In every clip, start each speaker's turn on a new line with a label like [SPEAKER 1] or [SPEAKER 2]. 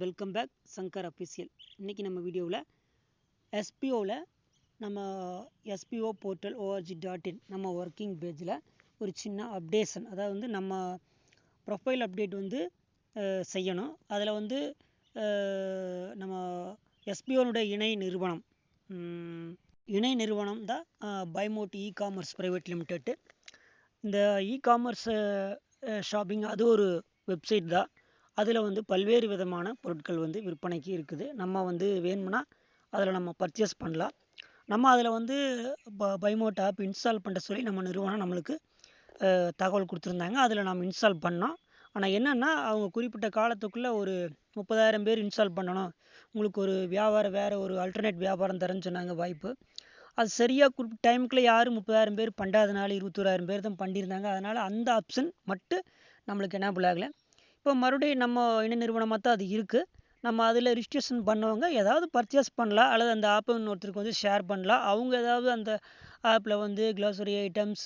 [SPEAKER 1] Welcome back Shankar official இன்றைக்கி நம்ம வீடியோவில் எஸ்பிஓவில் நம்ம SPO portal ORG dot in நம்ம ஒர்க்கிங் பேஜில் ஒரு சின்ன அப்டேஷன் அதாவது வந்து நம்ம ப்ரொஃபைல் அப்டேட் வந்து செய்யணும். அதில் வந்து நம்ம எஸ்பிஓனுடைய இணை நிறுவனம் இணை நிறுவனம் தான் Bymot e commerce private limited இந்த இ காமர்ஸ் ஷாப்பிங் அது ஒரு வெப்சைட் தான். அதில் வந்து பல்வேறு விதமான பொருட்கள் வந்து விற்பனைக்கு இருக்குது. நம்ம வந்து வேணும்னா அதில் நம்ம பர்ச்சேஸ் பண்ணலாம். நம்ம அதில் வந்து ப பைமோட் ஆப் இன்ஸ்டால் பண்ணுற சொல்லி நம்ம நிறுவனம் நம்மளுக்கு தகவல் கொடுத்துருந்தாங்க. அதில் நம்ம இன்ஸ்டால் பண்ணோம். ஆனால் என்னென்னா அவங்க குறிப்பிட்ட காலத்துக்குள்ளே ஒரு முப்பதாயிரம் பேர் இன்ஸ்டால் பண்ணணும். உங்களுக்கு ஒரு வியாபாரம் வேறு ஒரு அல்டர்னேட் வியாபாரம் தரேன்னு சொன்னாங்க வாய்ப்பு. அது சரியாக குறிப்பிட்ட டைமுக்குள்ளே யாரும் முப்பதாயிரம் பேர் பண்ணாதனால இருபத்தோராயிரம் பேர் தான் பண்ணியிருந்தாங்க. அதனால் அந்த ஆப்ஷன் மட்டும் நம்மளுக்கு எனேபிள் ஆகலை. இப்போ மறுபடியும் நம்ம இணை நிறுவனமாக தான் அது இருக்குது நம்ம அதில் ரிஜிஸ்ட்ரேஷன் பண்ணவங்க ஏதாவது பர்ச்சேஸ் பண்ணலாம் அல்லது அந்த ஆப்பை இன்னொருத்தருக்கு வந்து ஷேர் பண்ணலாம். அவங்க ஏதாவது அந்த ஆப்பில் வந்து grocery items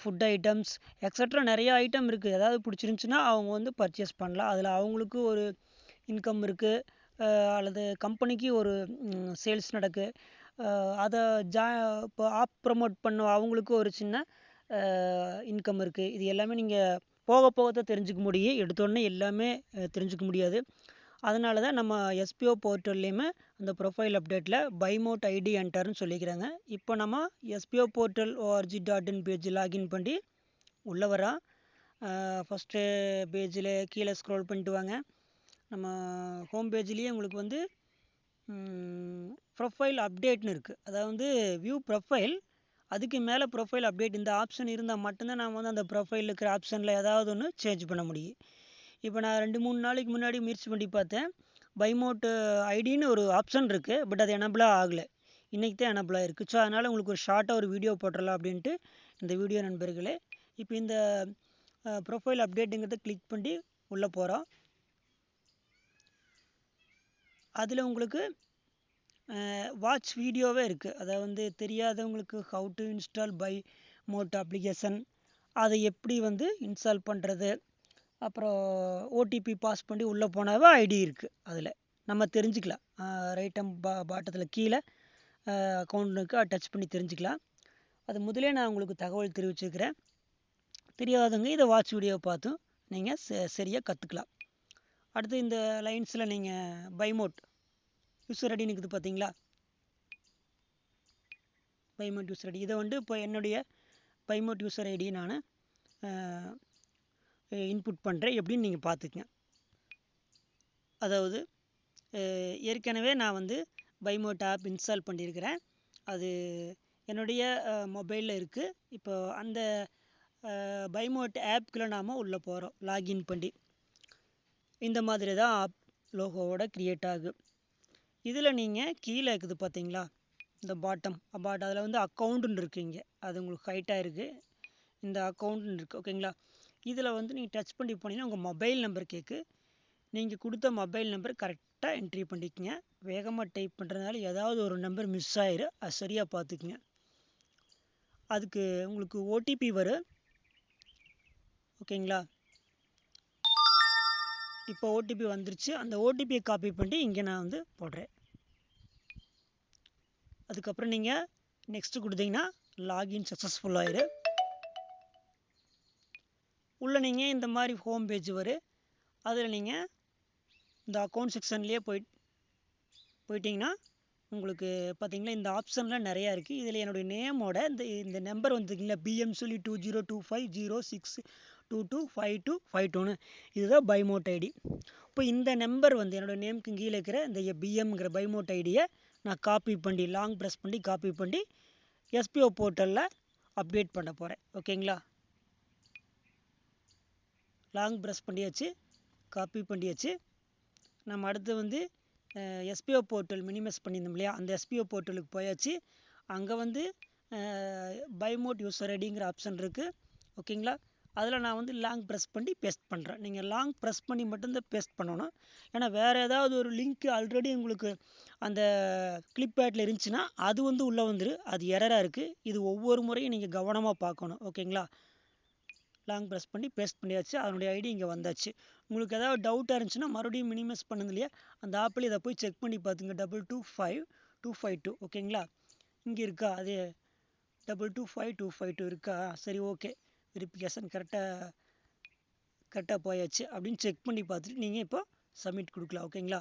[SPEAKER 1] food items extra நிறைய ஐட்டம் இருக்குது ஏதாவது பிடிச்சிருந்துச்சுன்னா அவங்க வந்து பர்ச்சேஸ் பண்ணலாம். அதில் அவங்களுக்கு ஒரு இன்கம் இருக்குது அல்லது கம்பெனிக்கு ஒரு சேல்ஸ் நடக்கு. அதை ஜா இப்போ ஆப் ப்ரமோட் பண்ண அவங்களுக்கு ஒரு சின்ன இன்கம் இருக்குது இது எல்லாமே நீங்கள் போக போக தான் தெரிஞ்சுக்க முடியும். எடுத்தோடனே எல்லாமே தெரிஞ்சுக்க முடியாது. அதனால தான் நம்ம எஸ்பிஓ போர்ட்டல்லையுமே அந்த ப்ரொஃபைல் அப்டேட்டில் பைமோட் ஐடி என்டர்னு சொல்லிக்கிறாங்க. இப்போ நம்ம SPO portal ORG dot in page login பண்ணி உள்ளே வரோம் ஃபஸ்ட்டு பேஜில் கீழே ஸ்க்ரோல் பண்ணிட்டு வாங்க. நம்ம ஹோம் பேஜ்லேயே உங்களுக்கு வந்து ப்ரொஃபைல் அப்டேட்னு இருக்குது அதாவது வியூ ப்ரொஃபைல் அதுக்கு மேலே ப்ரொஃபைல் அப்டேட் இந்த ஆப்ஷன் இருந்தால் மட்டும்தான் நாம் வந்து அந்த ப்ரொஃபைல் இருக்கிற ஆப்ஷனில் ஏதாவது ஒன்று சேஞ்ச் பண்ண முடியும். இப்போ நான் ரெண்டு மூணு நாளைக்கு முன்னாடி முயற்சி பண்ணி பார்த்தேன். பைமோட் ஐடின்னு ஒரு ஆப்ஷன் இருக்குது பட் அது எனபிளாக ஆகலை. இன்றைக்கி தான் எனபிளாக இருக்குது ஸோ அதனால் உங்களுக்கு ஒரு ஷார்ட்டாக ஒரு வீடியோ போட்டுடலாம் அப்படின்ட்டு இந்த வீடியோ நண்பர்களே. இப்போ இந்த ப்ரொஃபைல் அப்டேட்டுங்கிறத கிளிக் பண்ணி உள்ளே போகிறோம் அதில் உங்களுக்கு வாட்ச் வீடியோவே இருக்குது அதை வந்து தெரியாதவங்களுக்கு how to install by mode application அதை எப்படி வந்து இன்ஸ்டால் பண்ணுறது அப்புறம் ஓடிபி பாஸ் பண்ணி உள்ளே போனாவே ஐடி இருக்குது அதில். நம்ம தெரிஞ்சுக்கலாம். ரைட்டம் பா பாட்டத்தில் கீழே அக்கௌண்ட்டுக்கு டச் பண்ணி தெரிஞ்சுக்கலாம். அது முதலே நான் உங்களுக்கு தகவல் தெரிவிச்சிருக்கிறேன். தெரியாதவங்க இதை வாட்ச் வீடியோ பார்த்தும் நீங்கள் சரியாக கற்றுக்கலாம் அடுத்து இந்த லைன்ஸில் நீங்கள் பைமோட் யூசர் ஐடி இருக்குது பார்த்தீங்களா பைமோட் யூசர் ஐடி இதை வந்து இப்போ என்னுடைய பைமோட் யூசர் ஐடி நான் இன்புட் பண்ணுறேன் எப்படின்னு நீங்கள் பார்த்துக்கங்க அதாவது ஏற்கனவே நான் வந்து பைமோட் ஆப் இன்ஸ்டால் பண்ணியிருக்கிறேன் அது என்னுடைய மொபைலில் இருக்குது இப்போ அந்த பைமோட் ஆப்குள்ளே நாம் உள்ளே போகிறோம் லாகின் பண்ணி. இந்த மாதிரி தான் ஆப் லோகோவோட க்ரியேட் ஆகும் இதில் நீங்கள் கீழே இருக்குது பார்த்தீங்களா இந்த பாட்டம் பாட் அதில் வந்து அக்கௌண்ட்டுன்னு இருக்குது இங்கே. அது உங்களுக்கு ஹைட்டாக இருக்குது இந்த அக்கௌண்ட்டுன்னு இருக்குது ஓகேங்களா இதில் வந்து நீங்கள் டச் பண்ணி போனீங்கன்னா உங்கள் மொபைல் நம்பர் கேட்கு நீங்கள் கொடுத்த மொபைல் நம்பர் கரெக்டாக என்ட்ரி பண்ணிக்கங்க. வேகமாக டைப் பண்ணுறதுனால ஏதாவது ஒரு நம்பர் மிஸ் ஆயிரு. அது சரியாக பார்த்துக்குங்க அதுக்கு உங்களுக்கு ஓடிபி வரும். ஓகேங்களா இப்போ ஓடிபி வந்துருச்சு. அந்த ஓடிபியை காப்பி பண்ணி இங்கே நான் வந்து போடுறேன். அதுக்கப்புறம் நீங்கள் நெக்ஸ்ட்டு கொடுத்தீங்கன்னா லாகின் சக்ஸஸ்ஃபுல் ஆயிரு. உள்ளே நீங்கள் இந்த மாதிரி ஹோம் பேஜ் வரும் அதில் நீங்கள் இந்த அக்கௌண்ட் செக்ஷன்லேயே போய் போயிட்டிங்கன்னா உங்களுக்கு பார்த்தீங்கன்னா இந்த ஆப்ஷன்லாம் நிறையா இருக்குது இதில் என்னுடைய நேமோட இந்த இந்த நம்பர் வந்துருக்கீங்களா பிஎம் சொல்லி two zero two five zero six two two five two five டூன்னு இதுதான் பைமோட் ஐடி இப்போ இந்த நம்பர் வந்து என்னோட நேமுக்கு கீழே இருக்கிற இந்த பிஎம்ங்கிற பைமோட் ஐடியை நான் காப்பி பண்ணி லாங் ப்ரெஸ் பண்ணி காப்பி பண்ணி எஸ்பிஓ போர்ட்டலில் அப்டேட் பண்ண போகிறேன் ஓகேங்களா லாங் ப்ரெஸ் பண்ணியாச்சு காப்பி பண்ணியாச்சு. நம்ம அடுத்து வந்து எஸ்பிஓ போர்ட்டல் மினிமைஸ் பண்ணியிருந்தோம் இல்லையா? அந்த எஸ்பிஓ போர்ட்டலுக்கு போயாச்சு. அங்கே வந்து பைமோட் யூசர் ஐடிங்கிற ஆப்ஷன் இருக்குது ஓகேங்களா அதில் நான் வந்து லாங் ப்ரெஸ் பண்ணி பேஸ்ட் பண்ணுறேன் நீங்கள் லாங் ப்ரெஸ் பண்ணி மட்டும்தான் பேஸ்ட் பண்ணணும். ஏன்னா வேறு ஏதாவது ஒரு லிங்க் ஆல்ரெடி உங்களுக்கு அந்த கிளிப் பேட்டில் இருந்துச்சுன்னா அது வந்து உள்ளே வந்துடும் அது எரராக இருக்குது இது ஒவ்வொரு முறையும் நீங்கள் கவனமாக பார்க்கணும். ஓகேங்களா? லாங் ப்ரெஸ் பண்ணி பேஸ்ட் பண்ணியாச்சு. அதனுடைய ஐடி இங்கே வந்தாச்சு. உங்களுக்கு ஏதாவது டவுட்டாக இருந்துச்சுன்னா மறுபடியும் மினிமைஸ் பண்ணது இல்லையா? அந்த ஆப்பில் இதை போய் செக் பண்ணி பார்த்துங்க. Double two five two five two ஓகேங்களா? இங்கே இருக்கா? அது double two five two five two இருக்கா? சரி ஓகே வெரிஃபிகேஷன் கரெக்டாக கரெக்டாக போயாச்சு. அப்படின்னு செக் பண்ணி பார்த்துட்டு நீங்கள் இப்போ சப்மிட் கொடுக்கலாம் ஓகேங்களா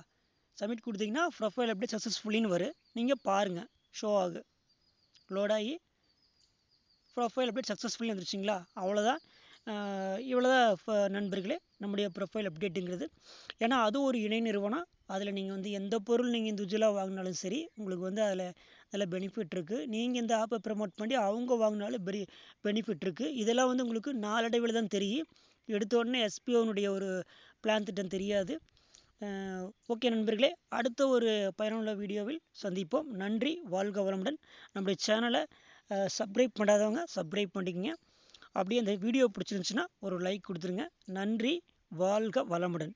[SPEAKER 1] சப்மிட் கொடுத்தீங்கன்னா ப்ரொஃபைல் அப்படியே சக்ஸஸ்ஃபுல்லின்னு வரும். நீங்கள் பாருங்கள் ஷோ ஆகு. லோடாகி ப்ரொஃபைல் அப்படியே சக்ஸஸ்ஃபுல்லி வந்துருச்சிங்களா அவ்வளோதான் இவ்வளோதான் நண்பர்களே நம்முடைய ப்ரொஃபைல் அப்டேட்டுங்கிறது ஏன்னா அது ஒரு இணை நிறுவனம். அதில் நீங்கள் வந்து எந்த பொருள் நீங்கள் இண்டிவிஜுவலாக வாங்கினாலும் சரி உங்களுக்கு வந்து அதில் நல்ல பெனிஃபிட் இருக்குது நீங்கள் இந்த ஆப்பை ப்ரமோட் பண்ணி அவங்க வாங்கினாலும் பெரி பெனிஃபிட் இருக்குது இதெல்லாம் வந்து உங்களுக்கு நாளடைவில் தான் தெரியும். எடுத்த உடனே எஸ்பிஓனுடைய ஒரு பிளான் திட்டம் தெரியாது. ஓகே நண்பர்களே அடுத்த ஒரு பயனுள்ள வீடியோவில் சந்திப்போம். நன்றி வாழ்க வளமுடன். நம்முடைய சேனலை சப்ஸ்கிரைப் பண்ணாதவங்க சப்ஸ்கிரைப் பண்ணிக்கங்க. அப்படியே அந்த வீடியோ பிடிச்சிருந்துச்சுன்னா ஒரு லைக் கொடுத்துருங்க. நன்றி வாழ்க வளமுடன்.